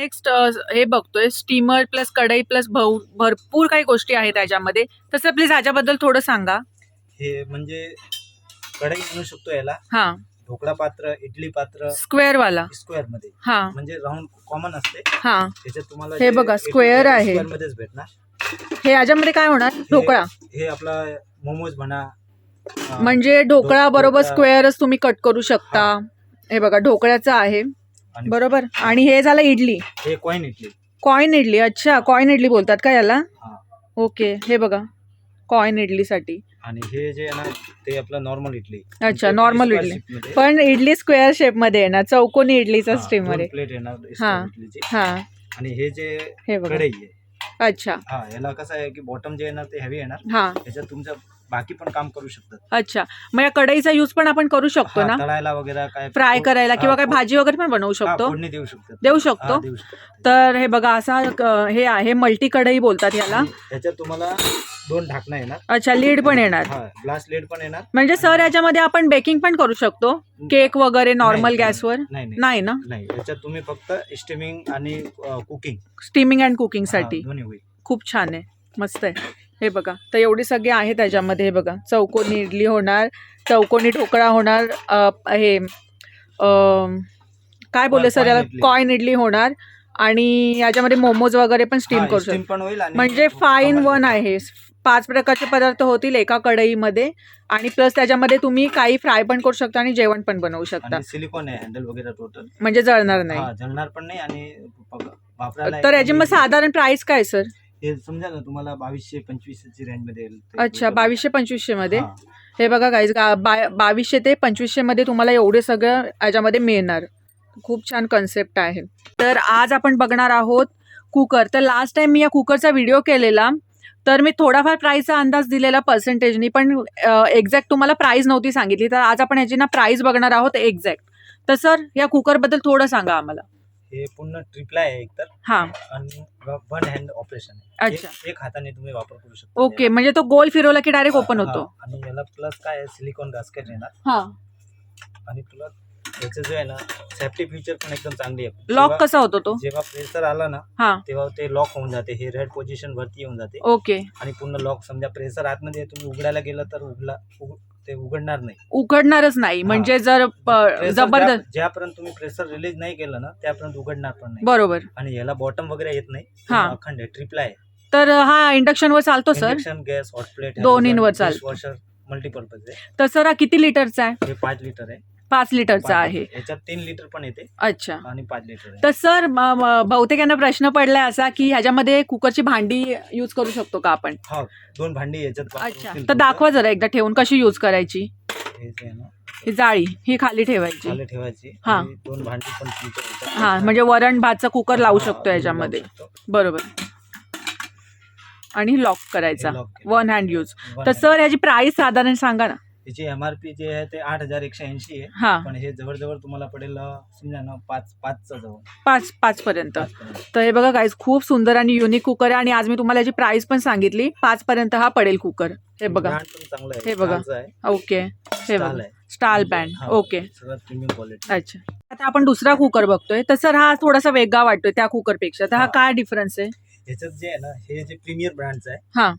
Next हे बघतोय steamer plus कढई प्लस भरपूर काही गोष्टी आहेत त्याच्यामध्ये. तसं प्लीज ह्याच्याबद्दल थोडं सांगा. हे म्हणजे कढई म्हणू शकतो याला. हा. ढोकळा पात्र इडली पात्र स्क्वेअर वाला. स्क्वेअरमध्ये. हा. म्हणजे राऊंड कॉमन असते. हा. त्याच्यात तुम्हाला हे बघा, square आहे. स्क्वेअर मध्येच भेटणार. हे याच्यामध्ये काय होणार? ढोकळा. हे आपला मोमोज म्हणा म्हणजे ढोकळा बरोबर. स्क्वेअरच तुम्ही कट करू शकता. हे बघा ढोकळ्याचं आहे. आणि बरोबर. आणि हे झालं इडली. हे कॉईन इडली. कॉईन इडली. अच्छा कॉईन इडली बोलतात का याला? हा. ओके हे बघा. कॉईन इडलीसाठी. आणि हे जे आहे ना ते आपलं नॉर्मल इडली. अच्छा, normal Square इडली. पण इडली स्क्वेअर शेपमध्ये येणार चौकोनी इडलीचा स्टीम दोन मध्ये. प्लेट येणार हा. square इडलीची. हा. आणि हे जे हे बघा. कढई आहे. अच्छा. हा याला कसं आहे की बॉटम जे येणार ते हेवी येणार. हा. त्याच्यात तुमचं बाकी पण काम करू शकतात. अच्छा. मग या कढईचा यूज पण आपण करू शकतो हा, ना? तळायला वगैरे काय फ्राय करायला किंवा काय भाजी वगैरे पण बनवू हा, शकतो? फोडणी देऊ शकतात. देऊ हा, शकतो देऊ शकतो तर हे बघा असा हे आहे मल्टी कढई बोलतात याला. त्याच्यात तुम्हाला दोन ढाकणं येणार. अच्छा लीड पण येणार. हा ग्लास लेड पण येणार. म्हणजे सर याच्यामध्ये आपण बेकिंग पण करू शकतो? केक वगैरे नॉर्मल नाही, गॅसवर नाही नाही. नाही ना? नाही त्याच्यात तुम्ही फक्त स्टीमिंग आणि कुकिंग स्टीमिंग अँड कुकिंगसाठी. दोन्ही होईल. खूप छान आहे. मस्त आहे. हे बघा तर एवढी सगळी आहे त्याच्यामध्ये हे बघा. चौकोनी इडली होणार चौकोनी ढोकळा होणार हे काय बोलले सर याला. कॉइन इडली होणार आणि याच्यामध्ये मोमोज वगैरे पण स्टीम करू शकतो म्हणजे फाईन वन आहे. पाच प्रकारचे पदार्थ होतील एका कढईमध्ये आणि प्लस त्याच्यामध्ये तुम्ही काही फ्राय पण करू शकता आणि जेवण पण बनवू शकता. सिलिकॉन आहे हँडल वगैरे टोटल म्हणजे जळणार नाही. हा जळणार पण नाही आणि तर याची मग साधारण प्राइस काय सर. हे समजा ना तुम्हाला बावीसशे पंचवीसची रेंजमध्ये येईल ते अच्छा. बावीसशे पंचवीसशे मध्ये? हा. हे बघा गाईज बावीसशे ते पंचवीसशे मध्ये तुम्हाला एवढे सगळं याच्यामध्ये मिळणार. खूप छान कन्सेप्ट आहे. तर आज आपण बघणार आहोत कुकर तर लास्ट टाइम मी या कुकरचा व्हिडिओ केलेला तर मी थोडाफार प्राईसचा अंदाज दिलेला पर्सेंटेजनी पण एक्झॅक्ट तुम्हाला प्राईस नव्हती सांगितली. तर आज आपण याची ना प्राईस बघणार आहोत एक्झॅक्ट तर सर या कुकरबद्दल थोडं सांगा आम्हाला. हे पूर्ण ट्रिपला आहे एकतर. हां. आणि वन हँड ऑपरेशन आहे. अच्छा. एक- एक हाताने तुम्ही वापर करू शकता. ओके म्हणजे तो गोल फिरवला की डायरेक्ट ओपन हा, होतो? आणि याला प्लस काय सिलिकॉन गास्केट येणार हां. आणि तुला याचं जे आहे ना सेफ्टी फीचर पण एकदम चांगली आहे. लॉक जेव्हा- कसा होतो तो? जेव्हा प्रेशर आला ना हां. तेव्हा ते लॉक होऊन जाते. हे रेड पोझिशन वरती येऊन जाते. ओके. आणि पूर्ण लॉक समजा प्रेशर आतमध्ये आहे, तुम्ही उघडायला गेलं तर उघडला उघ- ते उघडणार नाही. उघडणारच नाही. म्हणजे जर प- जबरदस्त ज्या- ज्यापर्यंत तुम्ही प्रेशर रिलीज नाही केलं ना त्यापर्यंत उघडणार पण नाही. बरोबर. आणि याला बॉटम वगैरे येत नाही. हा. अखंड आहे ट्रिपला आहे. तर हा इंडक्शनवर चालतो sir induction gas hot plate दोन्हींवर चालतं. वॉशर मल्टीपर्पज आहे. तर सर हा किती लिटरचा आहे? हे पाच लिटर आहे. पाच लिटरचा पाच आहे. लिटर. तीन लिटर पण येते. अच्छा. आणि पाच लिटर आहे. तर सर म- म- बहुतेक यांना प्रश्न पडलाय असा की ह्याच्यामध्ये कुकरची भांडी यूज करू शकतो का आपण? हा दोन भांडी याच्यात वापरू अच्छा. शकतील तर. दाखवा जरा एकदा ठेवून कशी यूज करायची. हे जे आहे ना ही जाळी ही खाली ठेवायची. खाली ठेवायची. हा. आणि दोन भांडी पण तुमच्या याच्यात हा म्हणजे वरण भातचा कुकर लावू हा, शकतो लावू याच्यामध्ये शकतो. बरोबर. आणि लॉक करायचा. Lock केलं. वन हँड यूज One तर hand. सर याची प्राइस साधारण सांगा ना. याची एमआरपी जे आहे ते आठ हजार एकशे ऐंशी आहे. हा. पण हे जवळजवळ तुम्हाला पडेल अं, समजा ना पाच पाचचा जवळ. पाच पाच पर्यंत पाचपर्यंत. तर हे बघा गाईज खूप सुंदर आणि युनिक कुकर आहे आणि आज मी तुम्हाला याची प्राइस पण सांगितली. पाच पर्यंत हा पडेल कुकर हे बघा. पण चांगलं आहे. हे बघा. आहे. ओके. हे बघा. आहे. स्टाल बँड हा, ओके. सगळ्यात प्रीमियम क्वालिटी अच्छा. आता आपण दुसरा कुकर बघतोय. तर सर हा थोडासा वेगळा वाटतोय त्या कुकरपेक्षा तर हा हा. काय डिफरन्स आहे? याच्यात जे आहे ना हे जे प्रीमियर ब्रँडचं आहे हा.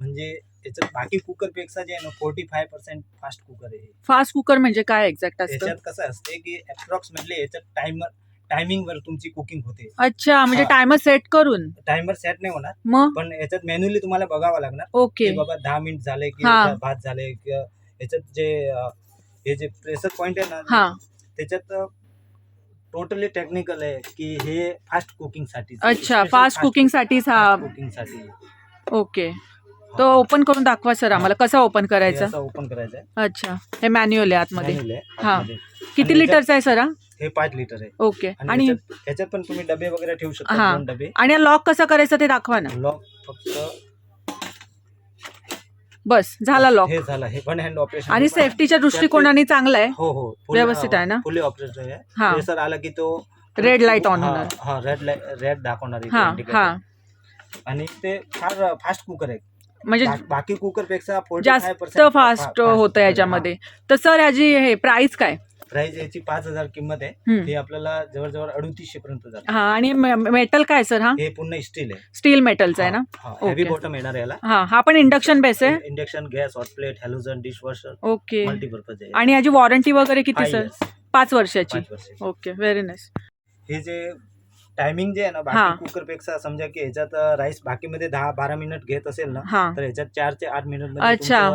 म्हणजे याच्यात बाकी कुकरपेक्षा जे आहे ना forty five percent fast cooker आहे हे. फास्ट कुकर म्हणजे काय एक्झॅक्ट असतं? याच्यात कसं असते की अप्रॉक्सिमेटली याच्यात टायमर टायमिंग वर तुमची कुकिंग होते. अच्छा म्हणजे हा. टायमर सेट करून? टायमर सेट नाही होणार. मग? पण याच्यात मॅन्युअली तुम्हाला बघावं लागणार. ओके की बाबा दहा मिनिट झाले की हा. भात झाले किंवा याच्यात जे अं, हे जे प्रेशर पॉइंट आहे ना त्याच्यात टोटली टेक्निकल आहे की हे फास्ट कुकिंगसाठी. अच्छा फास्ट कुकिंग साठीच हा. कुकिंगसाठी. ओके तो ओपन करून दाखवा सर आम्हाला. कसा ओपन करायचा? ओपन करायचं आहे अच्छा. हे मॅन्युअल आहे आतमध्ये. Manual आहे. हा. आतमध्ये. किती आणि लिटरचा आहे सर हा? हे पाच लिटर आहे. ओके. आणि आणि याच्यात याच्यात पण तुम्ही डबे वगैरे ठेवू हा. शकता दोन डबे. आणि लॉक कसं करायचं ते दाखवा ना. लॉक फक्त बस झाला लॉक हे झालं. हे वन हँड ऑपरेशन आणि सेफ्टीच्या दृष्टिकोनाने चांगला आहे. हो हो. व्यवस्थित आहे ना? फुली ऑपरेशन आहे. हा. प्रेशर आला की तो light on हा, होणार. हा रेड लाइट रेड दाखवणार इथे हा indicator. हा. आणि ते फार फास्ट कुकर आहे. म्हणजे बाकी कुकरपेक्षा जास्त फास्ट होतं याच्यामध्ये. तर सर ह्याची हे प्राइस काय? प्राइस याची पाच हजार किंमत आहे. ते आपल्याला जवळजवळ अडुतीसशे पर्यंत जाते. हा आणि मेटल काय सर हा? हे पूर्ण स्टील आहे. स्टील मेटलचा आहे ना? हेवी. बॉटम येणार याला. हा हा पण इंडक्शन बेस आहे? Induction gas hot plate halogen dish washer okay multipurpose आहे. आणि याची वॉरंटी वगैरे किती सर? पाच वर्षाची. ओके व्हेरी नाईस हे जे टायमिंग जे आहे ना हा. बाकी कुकरपेक्षा समजा की ह्याच्यात राईस बाकीमध्ये दहा बारा मिनिट घेत असेल ना हा. तर ह्याच्यात चार ते आठ मिनिट अच्छा.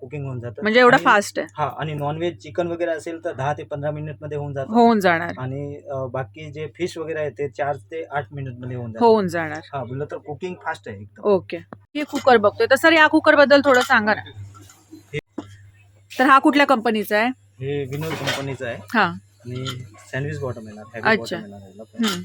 कुकिंग होऊन जातं. म्हणजे एवढं आणि- फास्ट आहे. हा आणि नॉनव्हेज चिकन वगैरे असेल तर दहा ते पंधरा मिनिटमध्ये होऊन जातं. होऊन जाणार. आणि अं, बाकी जे फिश वगैरे आहे ते चार ते आठ मिनिटमध्ये होऊन जातं. होऊन जाणार. हा बोललं तर कुकिंग फास्ट आहे एकदम. ओके. हे कुकर बघतोय. तर सर या कुकरबद्दल थोडं सांगा ना. तर हा कुठल्या कंपनीचा आहे? हे विनोद कंपनीचं आहे. हा. आणि सँडविच बॉटम येणार heavy अच्छा. bottom येणार याला पण. हम्म.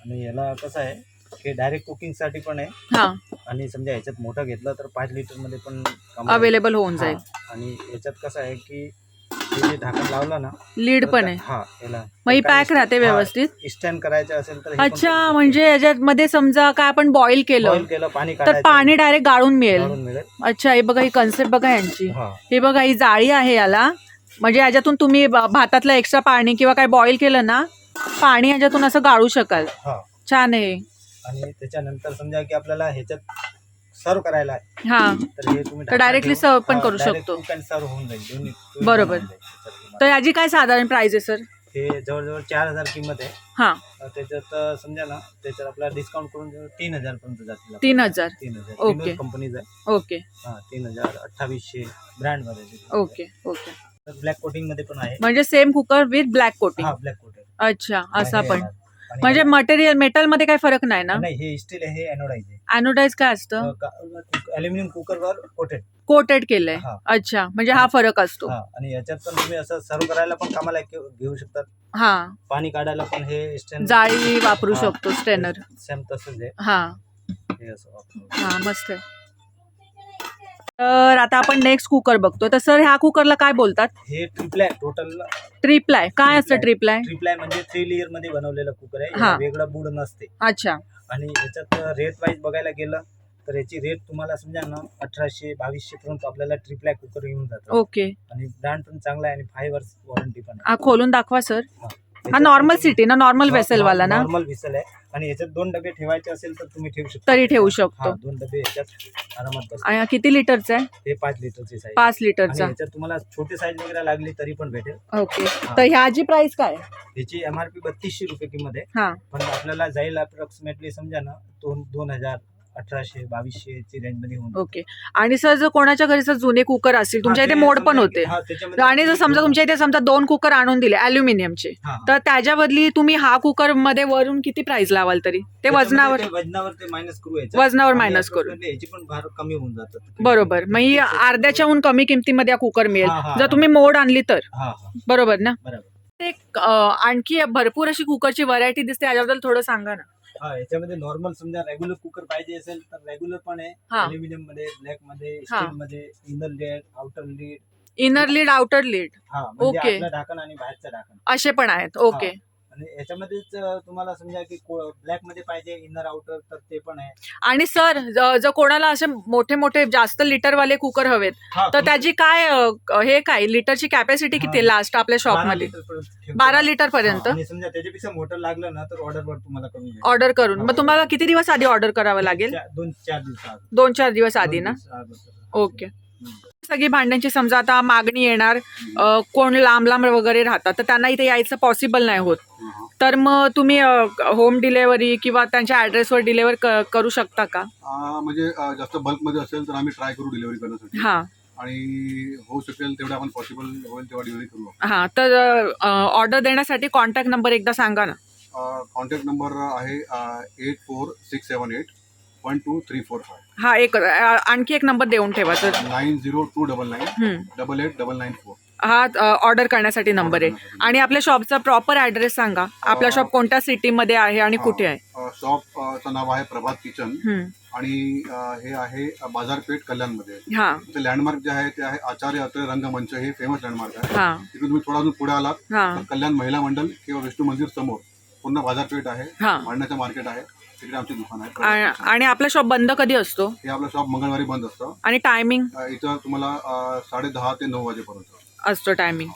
आणि याला कसं आहे की डायरेक्ट कुकिंगसाठी पण आहे. हा. आणि समजा ह्याच्यात मोठं घेतलं तर पाच लिटरमध्ये पण कामाला अवेलेबल होऊन. जाईल. हा. आणि याच्यात कसं आहे की हे जे ढाकण लावलं ना लीड तर पण त्या- आहे. हा याला मग ही पॅक राहते हा, व्यवस्थित? स्टँड करायचं असेल तर हे पण अच्छा करू म्हणजे याच्यामध्ये समजा काय आपण बॉईल. केलं Boil केलं पाणी तर काढायचं. पाणी डायरेक्ट गाळून मिळेल. काढून मिळेल. अच्छा हे बघा ही कन्सेप्ट बघा यांची. हा. हे बघा ही जाळी आहे याला. म्हणजे याच्यातून तुम्ही ब- भातातलं एक्स्ट्रा पाणी किंवा काय बॉईल केलं ना पाणी याच्यातून असं गाळू शकाल. हा. छान आहे. आणि त्याच्यानंतर समजा की आपल्याला ह्याच्यात सर्व करायला आहे. हा. तर हे तुम्ही तर directly serve पण करू शकतो. सर्व होऊन जाईल. दोन्ही दोन्ही बरोबर. होऊन जाईल. त्याच्यात तर याची काय साधारण प्राइस आहे सर हे जवळजवळ चार हजार किंमत आहे. हा. अं, त्याच्यात अं, समजा ना त्याच्यात आपल्याला डिस्काउंट करून जवळ तीन हजार पर्यंत जातील तीन हजार. तीन हजार. ओके. विनोद कंपनीचा आहे. ओके. हा तीन हजार अठ्ठावीसशे ब्रँडमध्ये. Okay okay. ब्लॅक कोटिंगमध्ये पण आहे. म्हणजे same cooker with black coating हा ब्लॅक कोटेड अच्छा असा पण. म्हणजे मटेरियल मेटलमध्ये काही फरक नाही ना? नाही हे स्टील आहे हे एनोडाईज आहे. काय असतं? अल्युमिनियम कुकरवर कोटेड कोटेड केलंय. हा. अच्छा म्हणजे हा फरक असतो. हा आणि याच्यात पण तुम्ही असं सर्व करायला पण कामाला घेऊ घेऊ शकतात. हा. पाणी काढायला पण हे जाळी वापरू शकतो स्टेनर सेम तसंच आहे. हा. हे असं. हा मस्त आहे. तर आता आपण नेक्स्ट कुकर बघतो. तर सर ह्या कुकरला काय बोलतात? हे ट्रिपलाय टोटल ट्रिपलाय काय असतं. ट्रिपलाय ट्रिपलाय म्हणजे थ्री लेअरमध्ये बनवलेलं कुकर आहे. हा. याला वेगळं बुड नसते. अच्छा. आणि याच्यात रेट वाईज बघायला गेलं तर याची रेट तुम्हाला समजा ना अठराशे बावीसशे पर्यंत आपल्याला ट्रिपलाय कुकर येऊन जातं. ओके आणि ब्रँड पण चांगला आहे आणि फाईव्ह वर्स वॉरंटी पण हा खोलून दाखवा सर हा. नॉर्मल सिटी ना नॉर्मल वेसेल वाला ना? नॉर्मल विसल आहे. आणि याच्यात दोन डबे ठेवायचे असेल तर तुम्ही ठेवू शकता. तरी ठेवू हा शकतो दोन डबे याच्यात आरामात बसतात आणि हा किती लिटरचा आहे? हे पाच लिटरची साईज पाच लिटरचा. याच्यात तुम्हाला छोटी साईज वगैरे लागली तरी पण भेटेल. ओके. तर ह्याची प्राइस काय आहे? याची एम आर पी बत्तीसशे रुपये किंमत आहे. हा. पण आपल्याला जाईल अप्रॉक्सिमेटली समजा ना दोन दोन हजार. अठराशे बावीसशे ची रेंजमध्ये होऊन ओके. आणि सर जर कोणाच्या घरी जर जुने कुकर असतील तुमच्या इथे मोड पण होते. आणि जर समजा तुमच्या इथे समजा दोन कुकर आणून दिले अल्युमिनियमचे तर त्याच्या बदली तुम्ही हा कुकरमध्ये वरून किती प्राइस लावाल तरी? ते वजनावर. वजनावर ते मायनस करू याच्यात. वजनावर आणि minus करू. approximately याची पण भार कमी होऊन जातात. बरोबर. मग ही अर्ध्याच्याहून कमी किमतीमध्ये हा कुकर मिळेल. हा, जर हा. तुम्ही मोड आणली तर. हा हा. बरोबर ना? बरोबर. एक अं, आणखी भरपूर अशी कुकरची व्हरायटी दिसते याच्याबद्दल थोडं सांगा ना. हा याच्यामध्ये नॉर्मल समजा रेग्युलर कुकर पाहिजे असेल तर रेग्युलर पण आहे. हा. अल्युमिनियममध्ये ब्लॅकमध्ये हा. स्टील मध्ये inner lid outer lid inner lid outer lid हा म्हणजे ओके. ढाकण आणि बाहेरचं ढाकण. असे पण आहेत. ओके याच्यामध्येच तुम्हाला समजा की ब्लॅकमध्ये पाहिजे इनर आउटर तर ते पण आहे. आणि सर ज- जर कोणाला असे मोठे मोठे जास्त लिटरवाले कुकर हवेत हा, तर त्याची काय अं, हे काय लिटरची कॅपॅसिटी किती हा. लास्ट आपल्या शॉप बारा मध्ये? लिटर पर्यंत ठेवतो. बारा लिटर पर्यंत? हा, आणि समजा त्याच्यापेक्षा मोटर लागलं ना तर ऑर्डर वर तुम्हाला करून देईल. ऑर्डर करून. मग तुम्हाला किती दिवस आधी ऑर्डर करावं लागेल? दोन चार दिवसात दोन चार दिवस आधी ना? ओके. सगळी भांड्यांची समजा आता मागणी येणार कोण लांब लांब वगैरे राहतात तर त्यांना इथे यायचं पॉसिबल नाही होत. तर मग तुम्ही होम डिलेवरी किंवा त्यांच्या ॲड्रेसवर डिलेवर करू शकता का? म्हणजे जास्त बल्कमध्ये असेल तर आम्ही ट्राय करू डिलिव्हरी करण्यासाठी. हां. आणि होऊ शकेल तेवढं आपण पॉसिबल होईल तेव्हा डिलिव्हरी करू हां तर ऑर्डर देण्यासाठी कॉन्टॅक्ट नंबर एकदा सांगा ना. कॉन्टॅक्ट नंबर आहे eight four six seven eight one two three four five हा एक आणखी एक नंबर देऊन ठेवा तर nine zero two double nine. Double eight double nine four. हा ऑर्डर करण्यासाठी नंबर आहे. आणि आपल्या शॉपचा प्रॉपर ॲड्रेस सांगा. आपला शॉप कोणत्या सिटीमध्ये आहे आणि कुठे आहे? शॉपचं नाव आहे प्रभात किचन. आणि अ, हे आहे बाजारपेठ कल्याणमध्ये. हां. लँडमार्क जे आहे ते आहे आचार्य अत्रे रंगमंच. हे फेमस लँडमार्क आहे. हां. तिथून तुम्ही थोडा अजून पुढे आलात. हां. तर कल्याण महिला मंडळ किंवा विष्णू मंदिर समोर पूर्ण बाजारपेठ आहे. हां. भांडण्याचं मार्केट आहे. तिकडे आमचे दुकान आहे. आ- आणि आपला शॉप बंद कधी असतो? हे आपलं शॉप मंगळवारी बंद असतं. आणि टायमिंग अ, इथं तुम्हाला अ, साडेदहा ते नऊ वाजेपर्यंत. असतो टायमिंग